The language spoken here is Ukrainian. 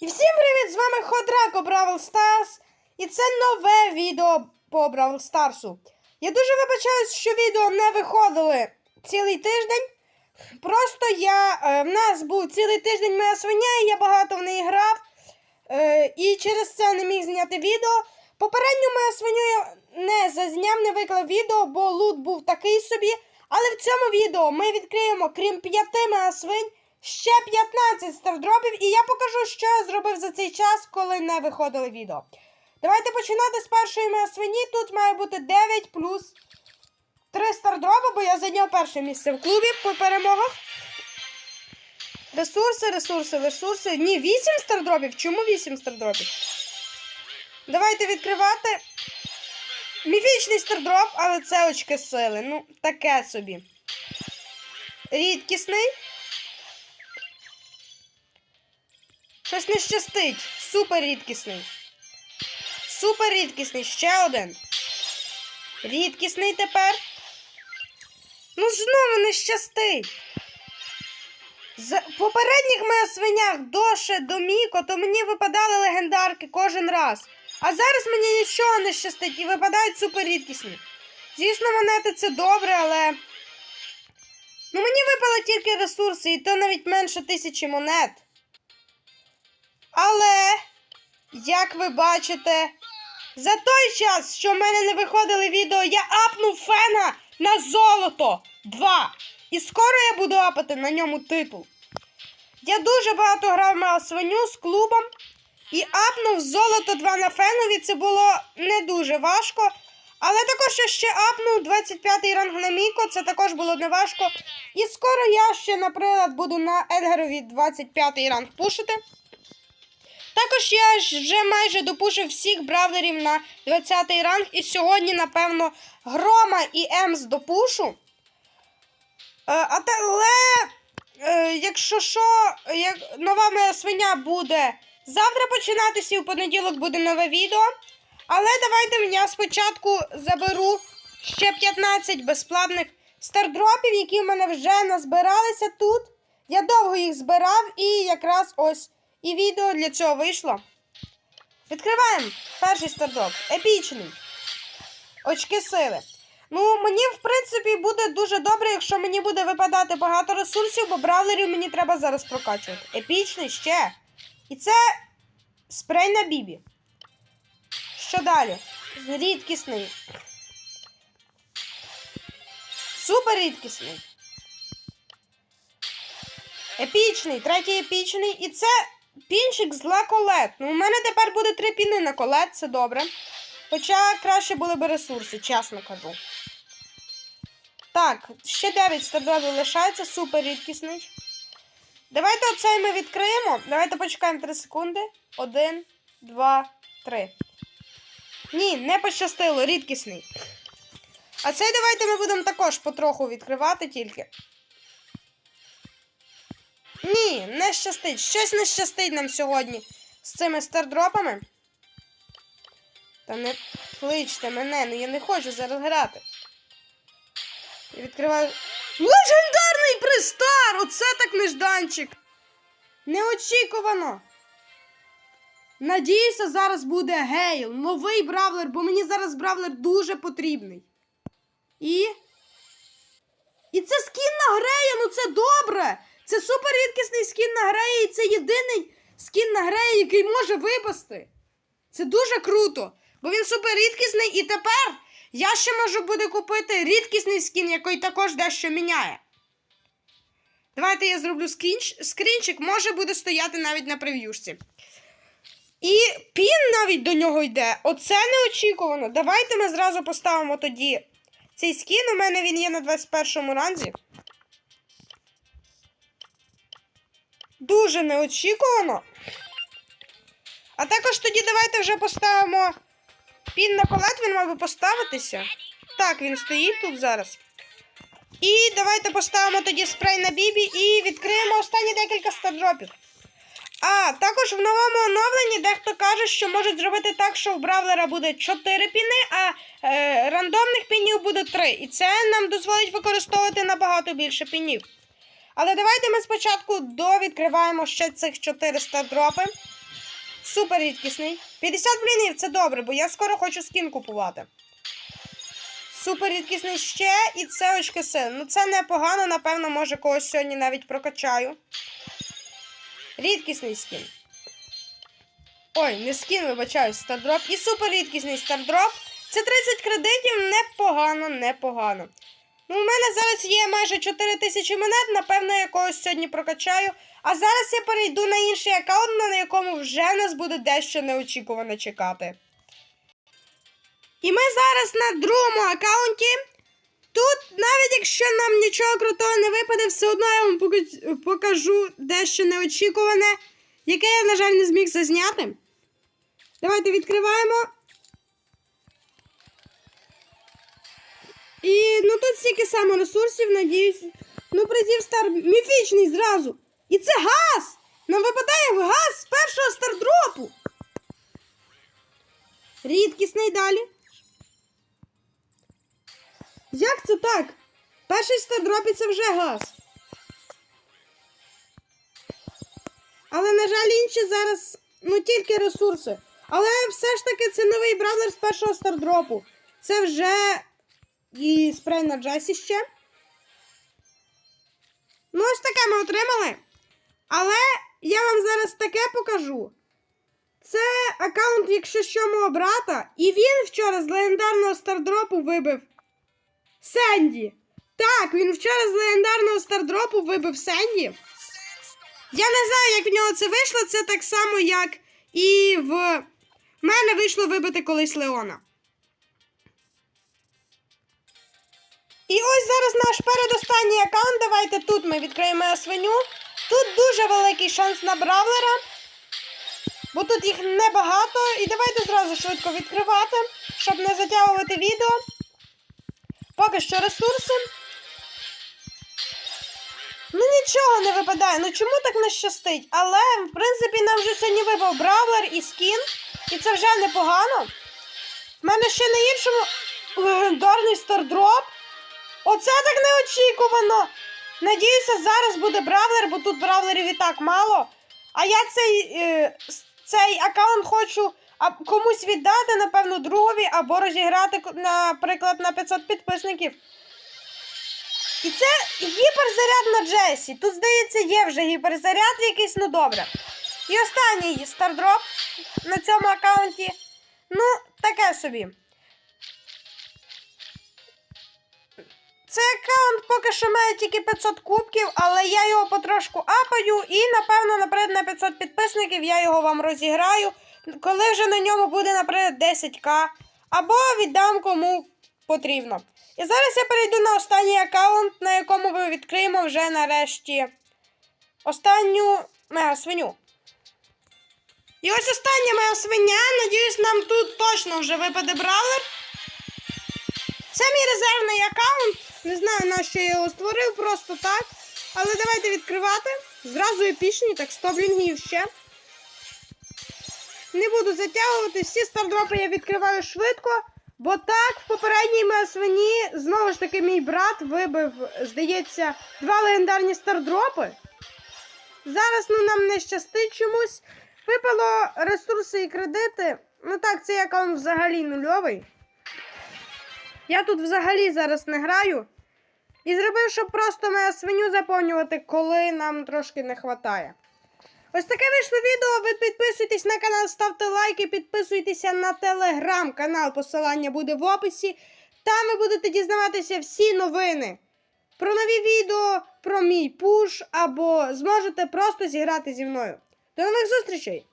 І всім привіт! З вами Ходрако Бравл Старс. І це нове відео по Бравл Старсу. Я дуже вибачаюсь, що відео не виходили цілий тиждень. Просто я. Е, в нас був цілий тиждень моя свиня, і я багато в неї грав. Е, і через це не міг зняти відео. Попередню мою свиню я не зазняв, не виклав відео, бо лут був такий собі. Але в цьому відео ми відкриємо, крім п'яти моя свинь, ще 15 стардропів, і я покажу, що я зробив за цей час, коли не виходили відео. Давайте починати з першої свині. Тут має бути 9 плюс 3 стардропи, бо я зайняв перше місце в клубі по перемогах. Ресурси, ресурси, ресурси. Ні, 8 стардропів. Чому 8 стардропів? Давайте відкривати. Міфічний стардроп, але це очки сили. Ну, таке собі. Рідкісний. Щось не щастить. Супер рідкісний. Супер рідкісний. Ще один. Рідкісний тепер. Ну, знову не щастить. З попередніх моїх свинях Доше до Міко, то мені випадали легендарки кожен раз. А зараз мені нічого не щастить і випадають супер рідкісні. Звісно, монети це добре, але. Ну мені випали тільки ресурси, і то навіть менше тисячі монет. Але, як ви бачите, за той час, що в мене не виходили відео, я апнув фена на золото 2. І скоро я буду апати на ньому титул. Я дуже багато грав на свиню з клубом і апнув золото 2 на фенові. Це було не дуже важко. Але також я ще апнув 25-й ранг на Міко, це також було не важко. І скоро я ще, наприклад, буду на Едгарові 25-й ранг пушити. Також я вже майже допушив всіх бравлерів на 20 ранг. І сьогодні, напевно, Грома і Емс допушу. Е, а але, е, якщо що, як нова моя свиня буде завтра починатися, і в понеділок буде нове відео. Але давайте я спочатку заберу ще 15 безплатних стардропів, які в мене вже назбиралися тут. Я довго їх збирав і якраз ось і відео для цього вийшло. Відкриваємо перший стардроп. Епічний. Очки сили. Ну, мені, в принципі, буде дуже добре, якщо мені буде випадати багато ресурсів, бо бравлерів мені треба зараз прокачувати. Епічний ще. І це спрей на бібі. Що далі? Рідкісний. Супер рідкісний. Епічний, третій епічний. І це пінчик з Ла колет. Ну, у мене тепер буде три піни на колет, це добре. Хоча краще були б ресурси, чесно кажу. Так, ще 9 стардропів лишається, супер рідкісний. Давайте оцей ми відкриємо. Давайте почекаємо 3 секунди. Один, два, три. Ні, не пощастило, рідкісний. А цей давайте ми будемо також потроху відкривати тільки. Ні, не щастить. Щось не щастить нам сьогодні з цими стардропами. Та не кличте мене, ну я не хочу зараз грати. Я відкриваю. Легендарний пристар! Оце так нежданчик! Неочікувано! Надіюся, зараз буде Гейл, новий бравлер, бо мені зараз бравлер дуже потрібний. І. І це скін на Грея, ну це добре! Це супер рідкісний скін на Грея, і це єдиний скін на Грея, який може випасти. Це дуже круто, бо він супер рідкісний, і тепер я ще можу буде купити рідкісний скін, який також дещо міняє. Давайте я зроблю скрінч, скрінчик, може буде стояти навіть на прев'юшці. І пін навіть до нього йде. Оце неочікувано. Давайте ми зразу поставимо тоді цей скін. У мене він є на 21 ранзі. Дуже неочікувано. А також тоді давайте вже поставимо пін на колет, він мав би поставитися. Так, він стоїть тут зараз. І давайте поставимо тоді спрей на бібі і відкриємо останні декілька стардропів. А також в новому оновленні дехто каже, що можуть зробити так, що в Бравлера буде 4 піни, а е, рандомних пінів буде 3. І це нам дозволить використовувати набагато більше пінів. Але давайте ми спочатку довідкриваємо ще цих 400 дропи. Супер рідкісний. 50 блінів це добре, бо я скоро хочу скін купувати. Супер рідкісний ще і це очки сил. Ну це непогано, напевно, може когось сьогодні навіть прокачаю. Рідкісний скін. Ой, не скін, вибачаюсь, стардроп. І супер рідкісний стардроп. Це 30 кредитів, непогано, непогано. Ну, у мене зараз є майже 4 тисячі монет, напевно, я когось сьогодні прокачаю. А зараз я перейду на інший аккаунт, на якому вже нас буде дещо неочікувано чекати. І ми зараз на другому аккаунті. Тут, навіть якщо нам нічого крутого не випаде, все одно я вам покажу дещо неочікуване, яке я, на жаль, не зміг зазняти. Давайте відкриваємо. І ну тут стільки саме ресурсів, надіюсь. Ну, призів стар міфічний зразу. І це газ! Нам випадає газ з першого стардропу. Рідкісний далі. Як це так? Перший стардроп і це вже газ. Але, на жаль, інші зараз ну тільки ресурси. Але все ж таки це новий бравлер з першого стардропу. Це вже і спрей на Джесі ще. Ну, ось таке ми отримали. Але я вам зараз таке покажу. Це аккаунт, якщо що, мого брата. І він вчора з легендарного стардропу вибив Сенді. Так, він вчора з легендарного стардропу вибив Сенді. Я не знаю, як в нього це вийшло. Це так само, як і в мене вийшло вибити колись Леона. І ось зараз наш передостанній аккаунт. Давайте тут ми відкриємо свиню. Тут дуже великий шанс на бравлера. Бо тут їх небагато. І давайте зразу швидко відкривати, щоб не затягувати відео. Поки що ресурси. Ну нічого не випадає. Ну чому так не щастить? Але, в принципі, нам вже сьогодні випав бравлер і скін. І це вже непогано. У мене ще на іншому легендарний стардроп. Оце так неочікувано. Надіюся, зараз буде бравлер, бо тут бравлерів і так мало. А я цей, е, цей аккаунт хочу комусь віддати, напевно, другові, або розіграти, наприклад, на 500 підписників. І це гіперзаряд на Джесі. Тут, здається, є вже гіперзаряд якийсь, ну добре. І останній стардроп на цьому аккаунті. Ну, таке собі. Цей аккаунт поки що має тільки 500 кубків, але я його потрошку апаю і, напевно, наперед на 500 підписників я його вам розіграю, коли вже на ньому буде, наприклад, 10к, або віддам кому потрібно. І зараз я перейду на останній аккаунт, на якому ми відкриємо вже нарешті останню мега свиню. І ось остання моя свиня. Надіюсь, нам тут точно вже випаде бравлер. Це мій резервний аккаунт. Не знаю, на що я його створив, просто так. Але давайте відкривати. Зразу епічні, так 100 блінгів ще. Не буду затягувати. Всі стардропи я відкриваю швидко. Бо так, в попередній моїй свині знову ж таки мій брат вибив, здається, два легендарні стардропи. Зараз ну, нам не щастить чомусь. Випало ресурси і кредити. Ну так, цей аккаунт взагалі нульовий. Я тут взагалі зараз не граю. І зробив, щоб просто моя свиню заповнювати, коли нам трошки не вистачає. Ось таке вийшло відео. Ви підписуйтесь на канал, ставте лайки, підписуйтеся на телеграм-канал. Посилання буде в описі. Там ви будете дізнаватися всі новини про нові відео, про мій пуш, або зможете просто зіграти зі мною. До нових зустрічей!